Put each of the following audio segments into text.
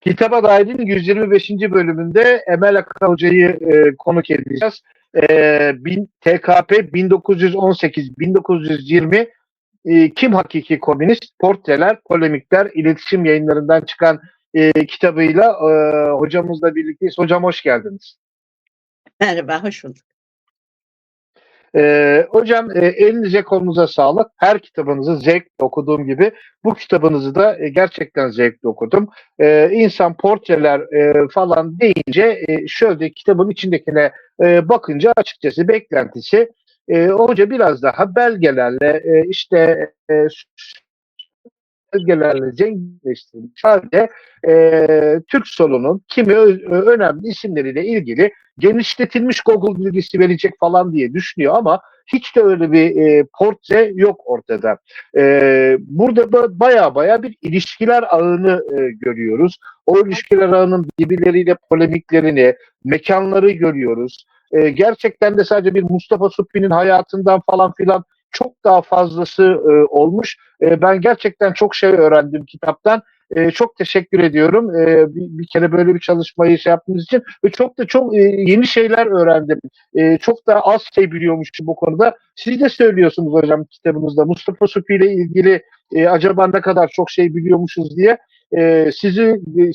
Kitaba Dair'in 125. bölümünde Emel Akan Hoca'yı e, konuk edeceğiz. E, bin, TKP 1918-1920 e, Kim Hakiki Komünist? Portreler, Polemikler, İletişim yayınlarından çıkan e, kitabıyla e, hocamızla birlikteyiz. Hocam hoş geldiniz. Merhaba, hoş bulduk. Ee, hocam e, elinize kolunuza sağlık. Her kitabınızı zevkle okuduğum gibi bu kitabınızı da e, gerçekten zevkle okudum. Ee, insan portreler e, falan deyince e, şöyle kitabın içindekine e, bakınca açıkçası beklentisi e, hoca biraz daha belgelerle e, işte e, belgelerle zenginleştirilmiş halde e, Türk solunun kimi önemli isimleriyle ilgili genişletilmiş Google bilgisi verecek falan diye düşünüyor ama hiç de öyle bir e, portre yok ortada. E, burada da baya baya bir ilişkiler ağını e, görüyoruz. O ilişkiler ağının birbirleriyle polemiklerini, mekanları görüyoruz. E, gerçekten de sadece bir Mustafa Suppi'nin hayatından falan filan çok daha fazlası e, olmuş. E, ben gerçekten çok şey öğrendim kitaptan. E, çok teşekkür ediyorum. E, bir, bir kere böyle bir çalışmayı şey yaptığınız için ve çok da çok e, yeni şeyler öğrendim. E, çok da az şey biliyormuşum bu konuda. Siz de söylüyorsunuz hocam kitabınızda Mustafa Supi ile ilgili e, acaba ne kadar çok şey biliyormuşuz diye. E, sizi e,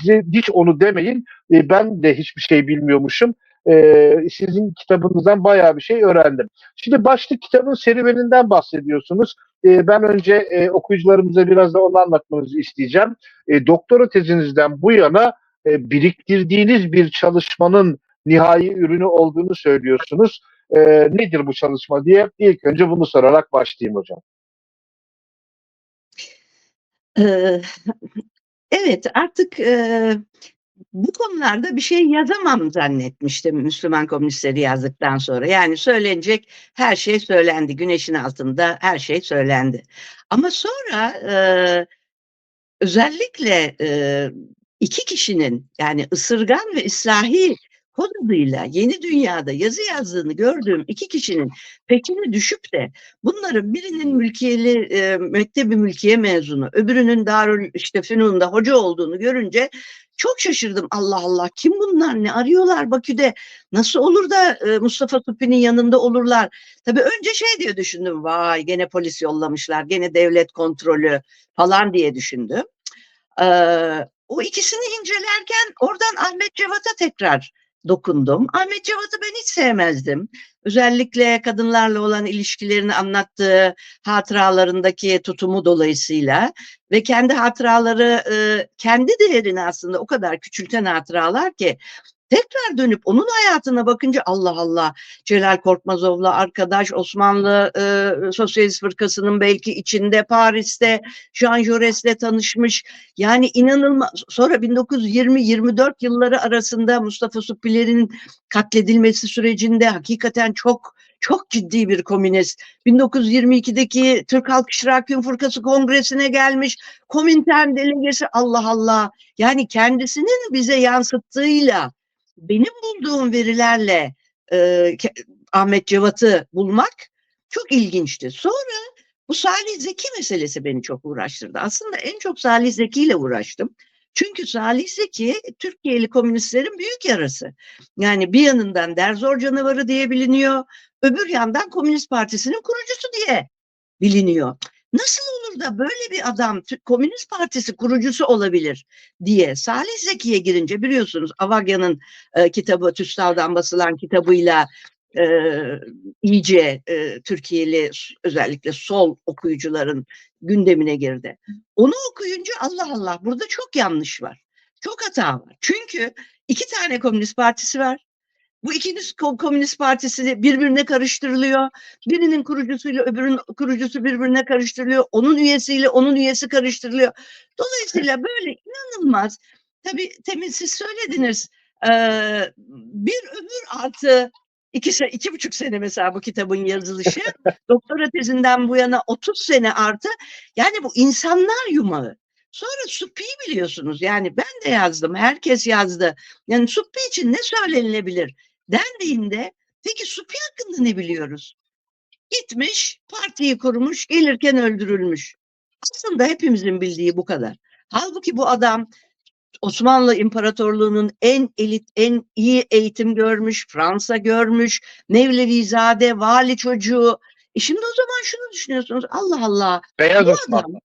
sizi hiç onu demeyin. E, ben de hiçbir şey bilmiyormuşum. E, sizin kitabınızdan bayağı bir şey öğrendim. Şimdi başlık kitabın serüveninden bahsediyorsunuz. E, ben önce e, okuyucularımıza biraz da onu anlatmanızı isteyeceğim. E, doktora tezinizden bu yana e, biriktirdiğiniz bir çalışmanın nihai ürünü olduğunu söylüyorsunuz. E, nedir bu çalışma diye ilk önce bunu sorarak başlayayım hocam. Ee, evet, artık e, bu konularda bir şey yazamam zannetmiştim Müslüman Komünistleri yazdıktan sonra. Yani söylenecek her şey söylendi. Güneşin altında her şey söylendi. Ama sonra e, özellikle e, iki kişinin yani ısırgan ve islahi kod adıyla yeni dünyada yazı yazdığını gördüğüm iki kişinin peşine düşüp de bunların birinin mülkiyeli e, mektebi mülkiye mezunu öbürünün Darül işte Fünun'da hoca olduğunu görünce çok şaşırdım. Allah Allah kim bunlar? Ne arıyorlar Bakü'de? Nasıl olur da e, Mustafa Tupi'nin yanında olurlar? Tabii önce şey diye düşündüm vay gene polis yollamışlar gene devlet kontrolü falan diye düşündüm. Ee, o ikisini incelerken oradan Ahmet Cevat'a tekrar dokundum. Ahmet Cevat'ı ben hiç sevmezdim. Özellikle kadınlarla olan ilişkilerini anlattığı hatıralarındaki tutumu dolayısıyla ve kendi hatıraları kendi değerini aslında o kadar küçülten hatıralar ki tekrar dönüp onun hayatına bakınca Allah Allah Celal Korkmazov'la arkadaş Osmanlı e, Sosyalist Fırkası'nın belki içinde Paris'te Jean Jaurès'le tanışmış. Yani inanılmaz. Sonra 1920-24 yılları arasında Mustafa Suppiler'in katledilmesi sürecinde hakikaten çok çok ciddi bir komünist. 1922'deki Türk Halk İşrak Gün Fırkası Kongresi'ne gelmiş. Komintern delegesi Allah Allah. Yani kendisinin bize yansıttığıyla benim bulduğum verilerle e, Ahmet Cevat'ı bulmak çok ilginçti. Sonra bu Salih Zeki meselesi beni çok uğraştırdı. Aslında en çok Salih Zeki ile uğraştım. Çünkü Salih Zeki Türkiye'li komünistlerin büyük yarası. Yani bir yanından Derzor canavarı diye biliniyor, öbür yandan Komünist Partisi'nin kurucusu diye biliniyor. Nasıl olur da böyle bir adam Komünist Partisi kurucusu olabilir diye Salih Zeki'ye girince biliyorsunuz Avagya'nın e, kitabı TÜSTAV'dan basılan kitabıyla e, iyice e, Türkiye'li özellikle sol okuyucuların gündemine girdi. Onu okuyunca Allah Allah burada çok yanlış var. Çok hata var. Çünkü iki tane komünist partisi var. Bu ikiniz komünist partisi birbirine karıştırılıyor. Birinin kurucusuyla öbürünün kurucusu birbirine karıştırılıyor. Onun üyesiyle onun üyesi karıştırılıyor. Dolayısıyla böyle inanılmaz. Tabii temin siz söylediniz. Ee, bir ömür artı iki, iki buçuk sene mesela bu kitabın yazılışı. Doktora tezinden bu yana 30 sene artı. Yani bu insanlar yumağı. Sonra Suppi'yi biliyorsunuz. Yani ben de yazdım. Herkes yazdı. Yani Suppi için ne söylenilebilir? Dendiğinde peki Suppi hakkında ne biliyoruz? Gitmiş, partiyi kurmuş, gelirken öldürülmüş. Aslında hepimizin bildiği bu kadar. Halbuki bu adam Osmanlı İmparatorluğu'nun en elit, en iyi eğitim görmüş, Fransa görmüş, Mevlevizade, vali çocuğu. E şimdi o zaman şunu düşünüyorsunuz, Allah Allah, Beyaz bu Osmanlı. adam,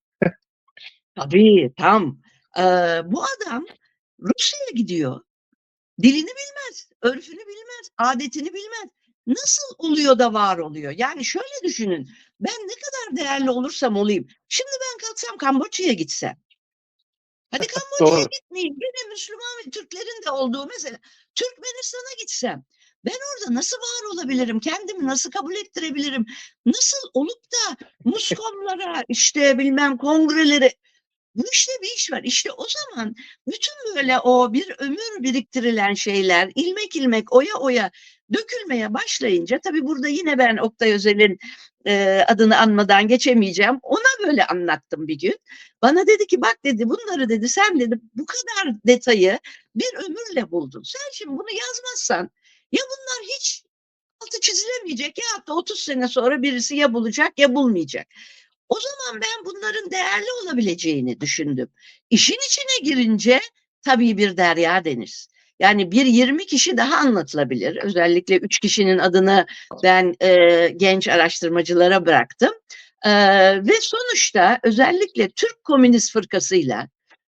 tabii tam, Ee, bu adam Rusya'ya gidiyor, dilini bilmez, örfünü bilmez, adetini bilmez. Nasıl oluyor da var oluyor? Yani şöyle düşünün, ben ne kadar değerli olursam olayım, şimdi ben kalksam Kamboçya'ya gitsem, hadi Kamboçya'ya gitmeyeyim, gene Müslüman ve Türklerin de olduğu mesela, Türkmenistan'a gitsem, ben orada nasıl var olabilirim, kendimi nasıl kabul ettirebilirim, nasıl olup da Muskomlara, işte bilmem kongrelere, bu işte bir iş var. İşte o zaman bütün böyle o bir ömür biriktirilen şeyler ilmek ilmek oya oya dökülmeye başlayınca tabii burada yine ben Oktay Özel'in e, adını anmadan geçemeyeceğim. Ona böyle anlattım bir gün. Bana dedi ki bak dedi bunları dedi sen dedi bu kadar detayı bir ömürle buldun. Sen şimdi bunu yazmazsan ya bunlar hiç altı çizilemeyecek ya da 30 sene sonra birisi ya bulacak ya bulmayacak. O zaman ben bunların değerli olabileceğini düşündüm. İşin içine girince tabii bir derya deniz. Yani bir 20 kişi daha anlatılabilir. Özellikle 3 kişinin adını ben e, genç araştırmacılara bıraktım. E, ve sonuçta özellikle Türk Komünist Fırkası'yla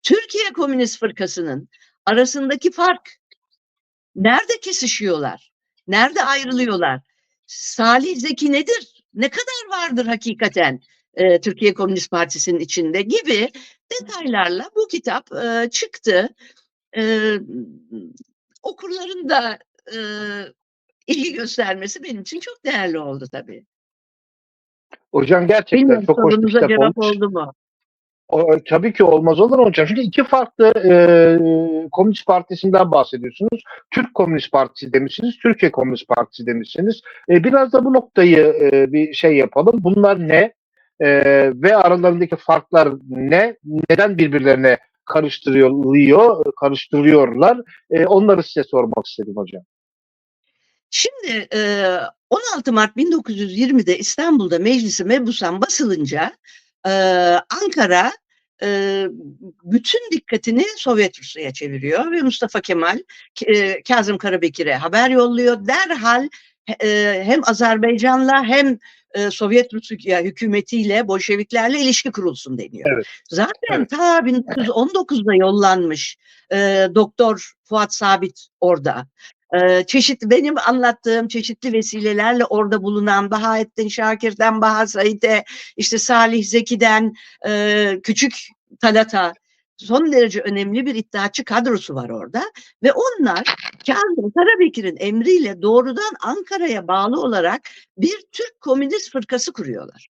Türkiye Komünist Fırkası'nın arasındaki fark nerede kesişiyorlar? Nerede ayrılıyorlar? Salih Zeki nedir? Ne kadar vardır hakikaten? E, Türkiye Komünist Partisi'nin içinde gibi detaylarla bu kitap e, çıktı. E, okurların da e, ilgi göstermesi benim için çok değerli oldu tabii. Hocam gerçekten Bilmiyorum çok hoş bir kitap cevap olmuş. oldu mu? O, tabii ki olmaz olur hocam. Çünkü iki farklı e, Komünist Partisi'nden bahsediyorsunuz. Türk Komünist Partisi demişsiniz, Türkiye Komünist Partisi demişsiniz. E, biraz da bu noktayı e, bir şey yapalım. Bunlar ne? E, ve aralarındaki farklar ne? Neden birbirlerine karıştırılıyor, karıştırıyorlar? E, onları size sormak istedim hocam. Şimdi e, 16 Mart 1920'de İstanbul'da Meclisi Mebusan basılınca e, Ankara e, bütün dikkatini Sovyet Rusya'ya çeviriyor ve Mustafa Kemal e, Kazım Karabekir'e haber yolluyor. Derhal e, hem Azerbaycan'la hem e, Sovyet Rusya hükümetiyle Bolşeviklerle ilişki kurulsun deniyor. Evet. Zaten Evet. ta 1919'da yollanmış e, Doktor Fuat Sabit orada. Ee, çeşitli benim anlattığım çeşitli vesilelerle orada bulunan Bahaettin Şakir'den Baha Said'e işte Salih Zeki'den e, Küçük Talat'a son derece önemli bir iddiaçı kadrosu var orada ve onlar Kazım Karabekir'in emriyle doğrudan Ankara'ya bağlı olarak bir Türk Komünist Fırkası kuruyorlar.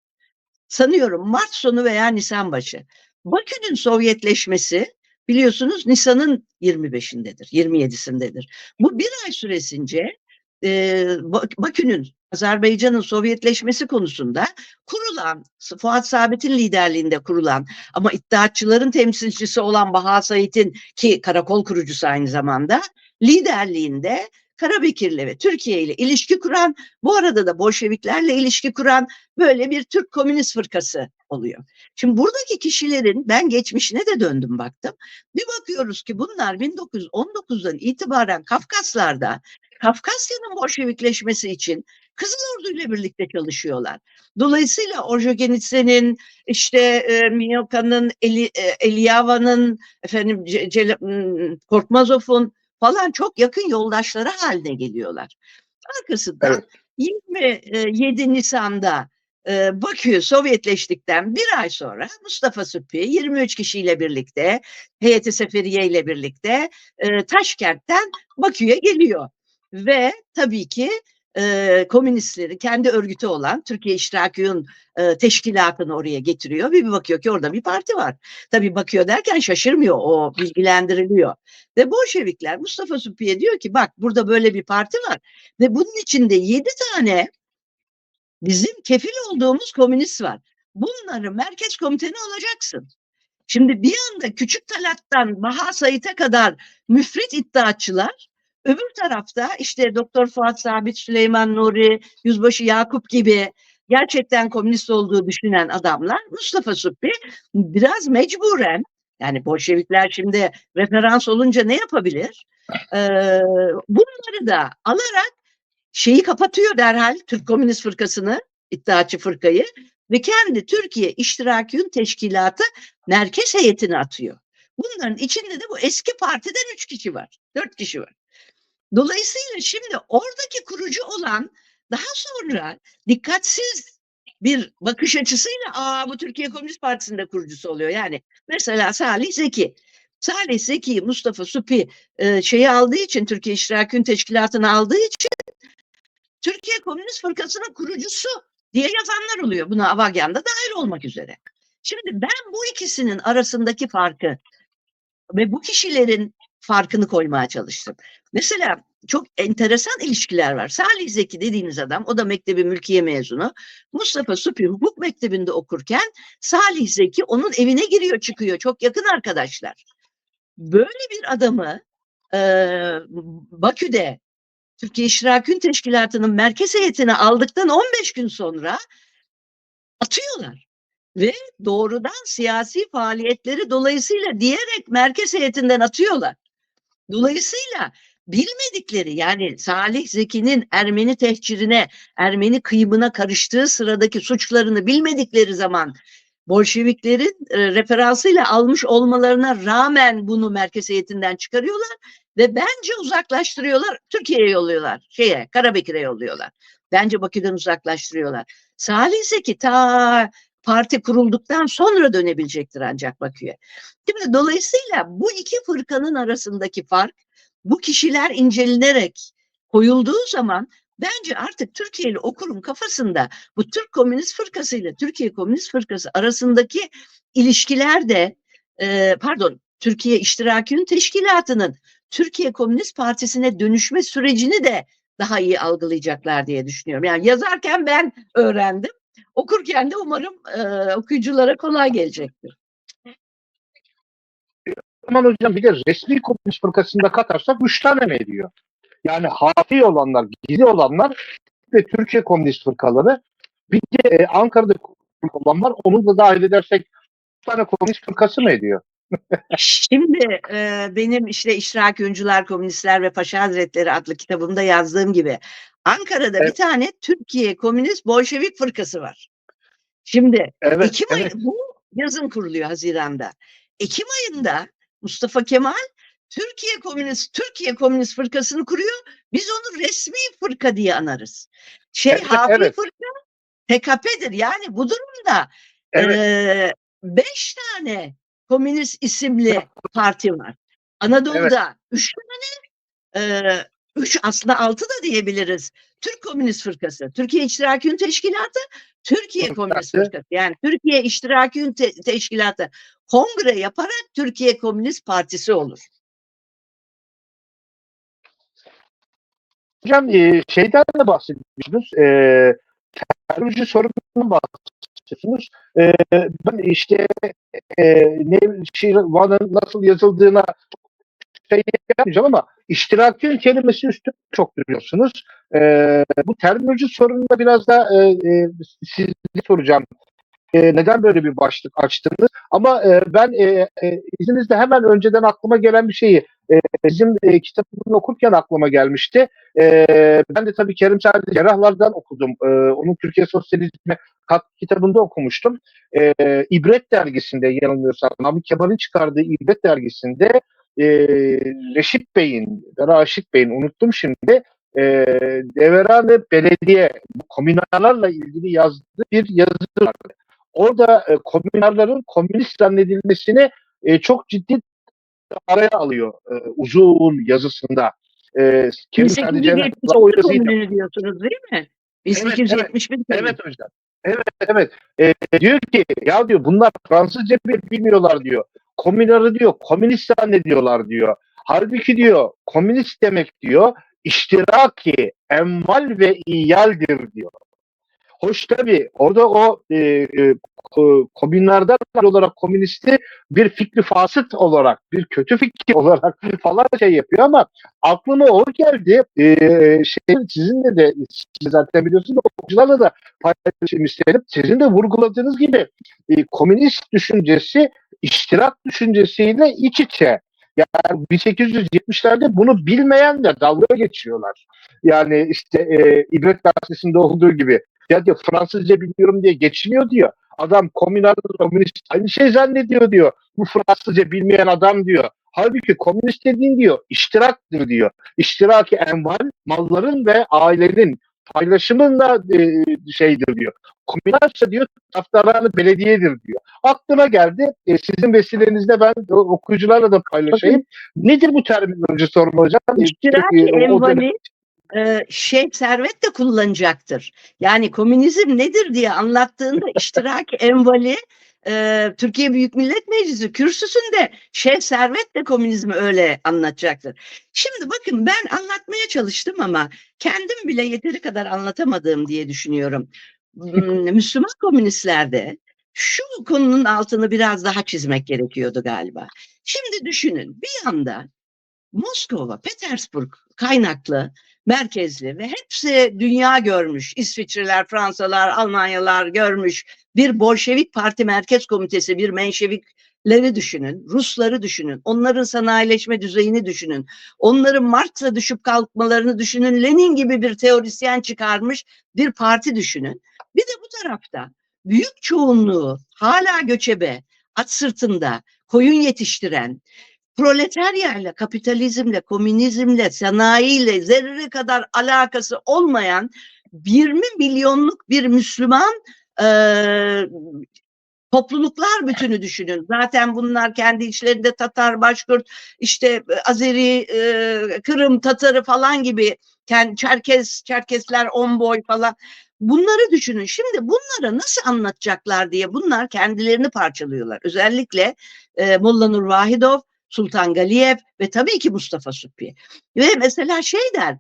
Sanıyorum Mart sonu veya Nisan başı. Bakü'nün Sovyetleşmesi biliyorsunuz Nisan'ın 25'indedir, 27'sindedir. Bu bir ay süresince e, Bak- Bakü'nün, Azerbaycan'ın Sovyetleşmesi konusunda kurulan, Fuat Sabit'in liderliğinde kurulan ama iddiatçıların temsilcisi olan Baha Said'in ki karakol kurucusu aynı zamanda liderliğinde Karabekir'le ve Türkiye ile ilişki kuran, bu arada da Bolşeviklerle ilişki kuran böyle bir Türk Komünist Fırkası oluyor. Şimdi buradaki kişilerin ben geçmişine de döndüm baktım. Bir bakıyoruz ki bunlar 1919'dan itibaren Kafkaslar'da Kafkasya'nın Bolşevikleşmesi için Kızıl Ordu ile birlikte çalışıyorlar. Dolayısıyla Orjogenitse'nin, işte e, Miyoka'nın, Eli, e, Eliyava'nın, efendim Ce- m, Korkmazov'un falan çok yakın yoldaşları haline geliyorlar. Arkasından Evet. 27 Nisan'da e, Bakü Sovyetleştikten bir ay sonra Mustafa Süphi 23 kişiyle birlikte heyeti seferiye ile birlikte e, Taşkent'ten Bakü'ye geliyor. Ve tabii ki e, komünistleri kendi örgütü olan Türkiye İştirakiyun e, teşkilatını oraya getiriyor ve bir bakıyor ki orada bir parti var. Tabii bakıyor derken şaşırmıyor o bilgilendiriliyor. Ve Bolşevikler Mustafa Süphi'ye diyor ki bak burada böyle bir parti var ve bunun içinde yedi tane bizim kefil olduğumuz komünist var. Bunları merkez komitene alacaksın. Şimdi bir anda Küçük Talat'tan Baha Said'e kadar müfrit iddiaçılar, öbür tarafta işte Doktor Fuat Sabit, Süleyman Nuri, Yüzbaşı Yakup gibi gerçekten komünist olduğu düşünen adamlar Mustafa Suppi biraz mecburen Yani Bolşevikler şimdi referans olunca ne yapabilir? Ee, bunları da alarak şeyi kapatıyor derhal Türk Komünist Fırkası'nı, iddiaçı fırkayı ve kendi Türkiye İştirakiyun Teşkilatı merkez heyetini atıyor. Bunların içinde de bu eski partiden üç kişi var, dört kişi var. Dolayısıyla şimdi oradaki kurucu olan daha sonra dikkatsiz bir bakış açısıyla aa bu Türkiye Komünist Partisi'nde kurucusu oluyor. Yani mesela Salih Zeki. Salih Zeki, Mustafa Supi e, şeyi aldığı için, Türkiye İştirakiyun Teşkilatı'nı aldığı için Türkiye Komünist Fırkası'nın kurucusu diye yazanlar oluyor. Buna Avagyan da dahil olmak üzere. Şimdi ben bu ikisinin arasındaki farkı ve bu kişilerin farkını koymaya çalıştım. Mesela çok enteresan ilişkiler var. Salih Zeki dediğiniz adam, o da mektebi mülkiye mezunu. Mustafa Supi hukuk mektebinde okurken Salih Zeki onun evine giriyor çıkıyor. Çok yakın arkadaşlar. Böyle bir adamı e, Bakü'de Türkiye İştirakün Teşkilatı'nın merkez heyetine aldıktan 15 gün sonra atıyorlar. Ve doğrudan siyasi faaliyetleri dolayısıyla diyerek merkez heyetinden atıyorlar. Dolayısıyla bilmedikleri yani Salih Zeki'nin Ermeni tehcirine, Ermeni kıyımına karıştığı sıradaki suçlarını bilmedikleri zaman Bolşeviklerin e, referansıyla almış olmalarına rağmen bunu merkez heyetinden çıkarıyorlar ve bence uzaklaştırıyorlar. Türkiye'ye yolluyorlar. Şeye, Karabekir'e yolluyorlar. Bence Bakü'den uzaklaştırıyorlar. Salih Zeki ta parti kurulduktan sonra dönebilecektir ancak Bakü'ye. Şimdi dolayısıyla bu iki fırkanın arasındaki fark bu kişiler incelenerek koyulduğu zaman bence artık Türkiye'li okurun kafasında bu Türk Komünist Fırkası ile Türkiye Komünist Fırkası arasındaki ilişkiler de e, pardon Türkiye İştirakiyun Teşkilatı'nın Türkiye Komünist Partisi'ne dönüşme sürecini de daha iyi algılayacaklar diye düşünüyorum. Yani yazarken ben öğrendim. Okurken de umarım e, okuyuculara kolay gelecektir. Aman hocam bir de resmi komünist fırkasında katarsak üç tane mi ediyor? Yani hafi olanlar, gizli olanlar ve Türkiye komünist fırkaları bir de Ankara'da olan var. Onu da dahil edersek üç tane komünist fırkası mı ediyor? Şimdi e, benim işte İştirak Öncüler, Komünistler ve Paşa Hazretleri adlı kitabımda yazdığım gibi Ankara'da bir Evet. tane Türkiye Komünist Bolşevik Fırkası var. Şimdi Evet, Ekim evet. ayı bu yazın kuruluyor Haziran'da. Ekim ayında Mustafa Kemal Türkiye Komünist Türkiye Komünist Fırkası'nı kuruyor. Biz onu resmi fırka diye anarız. Şey Evet, Hafi evet. Fırka TKP'dir. Yani bu durumda Evet. eee, beş tane komünist isimli parti var. Anadolu'da üç tane, eee, üç aslında altı da diyebiliriz. Türk Komünist Fırkası, Türkiye İştirakiyun Teşkilatı, Türkiye Fırkası. Komünist Fırkası. Yani Türkiye İştirakiyun Te- Teşkilatı kongre yaparak Türkiye Komünist Partisi olur. Hocam e, şeyden de bahsediyorsunuz. E, terörcü sorunundan bahsediyorsunuz. E, ben işte e, ne şey, Van'ın nasıl yazıldığına şey yapmayacağım ama iştirakün kelimesi üstüne çok duruyorsunuz. E, bu terminoloji sorununda biraz da e, e, size soracağım. E, neden böyle bir başlık açtınız? Ama e, ben e, e, izninizle hemen önceden aklıma gelen bir şeyi e, bizim e, kitabını okurken aklıma gelmişti. E, ben de tabii Kerim Sadi Cerrahlardan okudum. E, onun Türkiye Sosyalizmi kitabında okumuştum. İbret dergisinde yanılmıyorsam Namık Kemal'in çıkardığı İbret dergisinde e, Reşit Bey'in, Raşit Bey'in unuttum şimdi e, Deveran ve Belediye bu komünallarla ilgili yazdığı bir yazı vardı. Orada e, komünalların komünist zannedilmesini e, çok ciddi araya alıyor e, uzun yazısında. E, o 1871 yazıyı da- komününü diyorsunuz değil mi? 1871 komünü. Evet hocam. Evet evet. Ee, diyor ki ya diyor bunlar Fransızca bile bilmiyorlar diyor. Komünarı diyor komünist zannediyorlar diyor. Halbuki diyor komünist demek diyor iştiraki, emval ve iyaldir diyor. Hoş tabii orada o e, e, ko- komünlerden olarak komünisti bir fikri fasıt olarak, bir kötü fikir olarak falan şey yapıyor ama aklıma o geldi. E, şey, sizinle de siz zaten biliyorsunuz okuyucularla da paylaşım isterim. Sizin de vurguladığınız gibi e, komünist düşüncesi iştirak düşüncesiyle iç içe. Yani 1870'lerde bunu bilmeyen de dalga geçiyorlar. Yani işte e, İbret Gazetesi'nde olduğu gibi ya diyor Fransızca biliyorum diye geçiniyor diyor. Adam komünal, komünist aynı şey zannediyor diyor. Bu Fransızca bilmeyen adam diyor. Halbuki komünist dediğin diyor iştiraktır diyor. İştiraki enval malların ve ailenin paylaşımında e, şeydir diyor. Komünalse diyor taraftarlarını belediyedir diyor. Aklıma geldi. E, sizin vesilenizde ben o, okuyucularla da paylaşayım. Nedir bu terminoloji sorma hocam? E, İştiraki e, envali e, şey servet de kullanacaktır. Yani komünizm nedir diye anlattığında iştiraki envali e, Türkiye Büyük Millet Meclisi kürsüsünde şey servet de komünizmi öyle anlatacaktır. Şimdi bakın ben anlatmaya çalıştım ama kendim bile yeteri kadar anlatamadığım diye düşünüyorum. Hmm, Müslüman komünistlerde şu konunun altını biraz daha çizmek gerekiyordu galiba. Şimdi düşünün bir yanda Moskova, Petersburg kaynaklı, merkezli ve hepsi dünya görmüş. İsviçreler, Fransalar, Almanyalar görmüş. Bir Bolşevik Parti Merkez Komitesi, bir Menşevikleri düşünün, Rusları düşünün, onların sanayileşme düzeyini düşünün, onların Marx'a düşüp kalkmalarını düşünün, Lenin gibi bir teorisyen çıkarmış bir parti düşünün. Bir de bu tarafta büyük çoğunluğu hala göçebe, at sırtında koyun yetiştiren, proletaryayla, kapitalizmle, komünizmle, sanayiyle zerre kadar alakası olmayan 20 milyonluk bir Müslüman eee, topluluklar bütünü düşünün. Zaten bunlar kendi içlerinde Tatar, Başkurt, işte Azeri, eee, Kırım, Tatarı falan gibi, kendi Çerkes, Çerkesler, Omboy falan. Bunları düşünün. Şimdi bunlara nasıl anlatacaklar diye bunlar kendilerini parçalıyorlar. Özellikle e, Molla Nur Vahidov, Sultan Galiyev ve tabii ki Mustafa Suppi. Ve mesela şey der,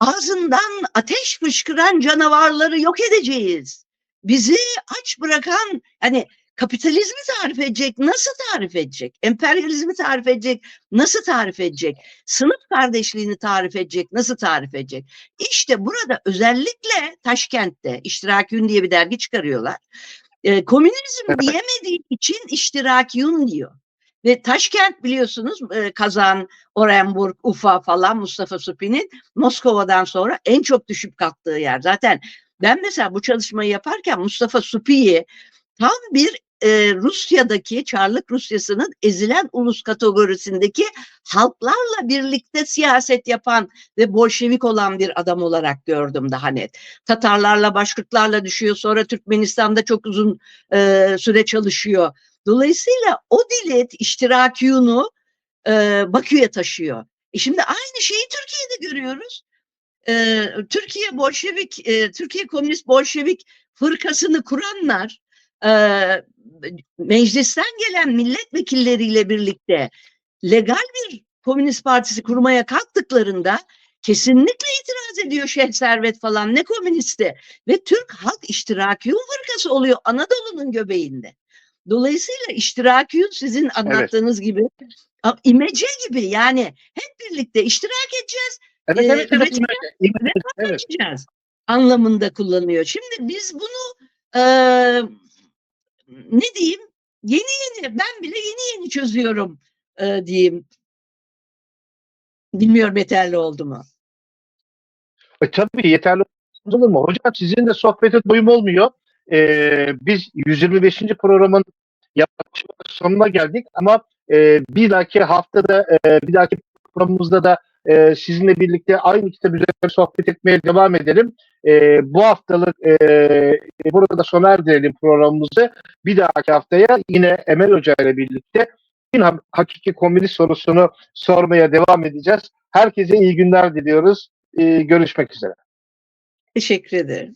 ağzından ateş fışkıran canavarları yok edeceğiz. Bizi aç bırakan, hani kapitalizmi tarif edecek, nasıl tarif edecek? Emperyalizmi tarif edecek, nasıl tarif edecek? Sınıf kardeşliğini tarif edecek, nasıl tarif edecek? İşte burada özellikle Taşkent'te İştirakiyun diye bir dergi çıkarıyorlar. E, komünizm diyemediği için İştirakiyun diyor. Ve Taşkent biliyorsunuz e, Kazan, Orenburg, Ufa falan Mustafa Suppi'nin Moskova'dan sonra en çok düşüp kalktığı yer. Zaten ben mesela bu çalışmayı yaparken Mustafa Suppi'yi tam bir e, Rusya'daki Çarlık Rusyası'nın ezilen ulus kategorisindeki halklarla birlikte siyaset yapan ve Bolşevik olan bir adam olarak gördüm daha net. Tatarlarla, Başkırtlarla düşüyor. Sonra Türkmenistan'da çok uzun e, süre çalışıyor. Dolayısıyla o dilet iştirakiyunu e, Bakü'ye taşıyor. E şimdi aynı şeyi Türkiye'de görüyoruz. E, Türkiye Bolşevik, e, Türkiye Komünist Bolşevik fırkasını kuranlar e, meclisten gelen milletvekilleriyle birlikte legal bir komünist partisi kurmaya kalktıklarında kesinlikle itiraz ediyor Şeyh Servet falan ne komünisti ve Türk Halk İştirakiyun fırkası oluyor Anadolu'nun göbeğinde. Dolayısıyla iştirakiyun sizin anlattığınız gibi a- imece gibi yani hep birlikte iştirak edeceğiz, Evet, Ee, evet, evet, evet, evet. edeceğiz anlamında kullanıyor. Şimdi biz bunu eee, ne diyeyim yeni yeni ben bile yeni yeni çözüyorum eee, diyeyim. Bilmiyorum yeterli oldu mu? E, tabii yeterli olur mu? Hocam sizin de sohbete doyum olmuyor. Ee, biz 125. programın yavaş sonuna geldik ama e, bir dahaki haftada e, bir dahaki programımızda da e, sizinle birlikte aynı kitap üzerine sohbet etmeye devam edelim. E, bu haftalık e, burada sona erdirelim programımızı. Bir dahaki haftaya yine Emel Hoca ile birlikte yine hakiki komünist sorusunu sormaya devam edeceğiz. Herkese iyi günler diliyoruz. E, görüşmek üzere. Teşekkür ederim.